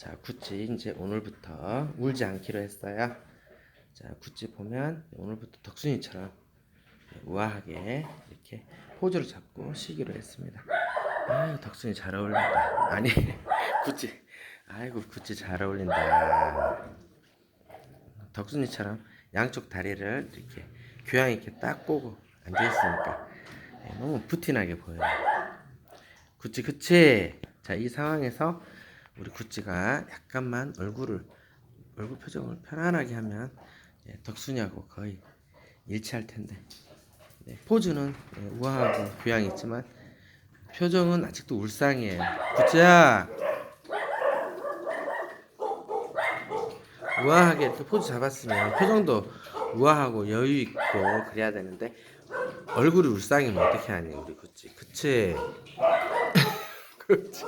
자, 구찌 이제 오늘부터 울지 않기로 했어요. 자, 구찌 보면 오늘부터 덕순이처럼 우아하게 이렇게 포즈를 잡고 쉬기로 했습니다. 아유, 덕순이 잘 어울린다. 아니, 구찌. 아이고, 구찌 잘 어울린다. 덕순이처럼 양쪽 다리를 이렇게 교양 있게 딱 꼬고 앉아 있으니까 예, 너무 부티나게 보여요. 구찌 그치? 자, 이 상황에서 우리 구찌가 약간만 얼굴을 얼굴 표정을 편안하게 하면 예, 덕순이하고 거의 일치할 텐데 네, 포즈는 예, 우아하고 교양 있지만 표정은 아직도 울상이에요. 구찌야 우아하게 이렇게 포즈 잡았으면 표정도 우아하고 여유 있고 그래야 되는데 얼굴이 울상이면 어떻게 하니 우리 구찌 그치? 그렇지